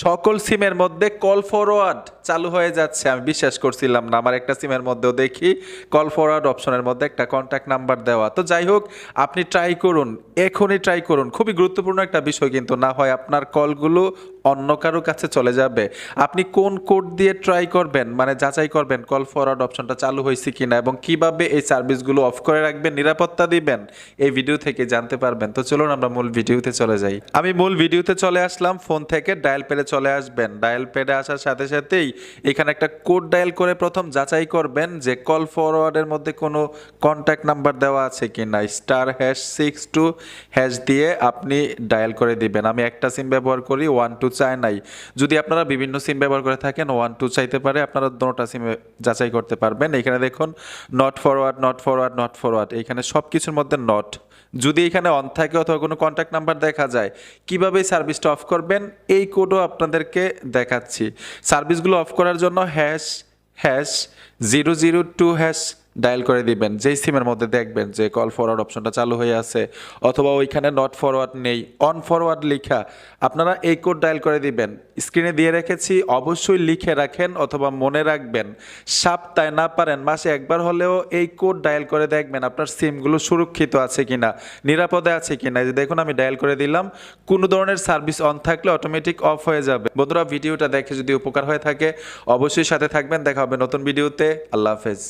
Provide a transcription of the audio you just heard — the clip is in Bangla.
সকল সিমের মধ্যে কল ফরওয়ার্ড চালু হয়ে যাচ্ছে। আমি বিশ্বাস করছিলাম না, আমার একটা সিমের মধ্যেও দেখি কল ফরওয়ার্ড অপশনের মধ্যে একটা কন্ট্যাক্ট নাম্বার দেওয়া। তো যাই হোক, আপনি ট্রাই করুন, এখনই ট্রাই করুন। খুবই গুরুত্বপূর্ণ একটা বিষয় কিন্তু না হয় আপনার কলগুলো অন্য কারও কাছে চলে যাবে। আপনি কোন কোড দিয়ে ট্রাই করবেন? মানে যাচাই করবেন কল ফরওয়ার্ড অপশনটা চালু হয়েছে কিনা এবং কীভাবে এই সার্ভিসগুলো অফ করে রাখবেন, নিরাপত্তা দিবেন, এই ভিডিও থেকে জানতে পারবেন। তো চলুন আমরা মূল ভিডিওতে চলে যাই। আমি মূল ভিডিওতে চলে আসলাম ফোন থেকে ডায়াল প্যাডে চলে আসবেন। ডায়াল প্যাডে আসার সাথে সাথেই এখানে একটা কোড ডায়াল করে প্রথম যাচাই করবেন যে কল ফরওয়ার্ডের মধ্যে কোনো কন্ট্যাক্ট নাম্বার দেওয়া আছে কিনা। Star hash six two hash দিয়ে আপনি ডায়াল করে দিবেন। আমি একটা সিম ব্যবহার করি ওয়ান টু চাই নাই। যদি আপনারা বিভিন্ন সিম ব্যবহার করে থাকেন ওয়ান টু চাইতে পারে, আপনারা দুটোটা সিম যাচাই করতে পারবেন। এখানে দেখুন not forward not forward not forward এখানে সব কিছুর মধ্যে নট যদি এখানে অন থাকে অথবা কোনো কন্ট্যাক্ট নাম্বার দেখা যায়, কীভাবে সার্ভিসটা অফ করবেন? এই কোডও আপনাদেরকে দেখাচ্ছি। সার্ভিসগুলো অফ করার জন্য hash hash zero zero two hash dial করে দিবেন, যেই সিমের মধ্যে দেখবেন যে কল ফরওয়ার্ড অপশনটা চালু হয়ে আছে, অথবা ওইখানে নট ফরওয়ার্ড নেই অন ফরওয়ার্ড লেখা, আপনারা এই কোড ডায়াল করে দিবেন। স্ক্রিনে দিয়ে রেখেছি, অবশ্যই লিখে রাখেন অথবা মনে রাখবেন। সপ্তাহে না পারেন, মাসে একবার হলেও এই কোড ডায়াল করে দেখবেন আপনার সিমগুলো সুরক্ষিত আছে কিনা, নিরাপদে আছে কিনা। এই যে দেখুন, আমি ডায়াল করে দিলাম, কোনো ধরনের সার্ভিস অন থাকলে অটোমেটিক অফ হয়ে যাবে। বন্ধুরা ভিডিওটা দেখে যদি উপকার হয়ে থাকে, অবশ্যই সাথে থাকবেন, দেখা হবে নতুন ভিডিওতে আল্লাহ হাফেজ।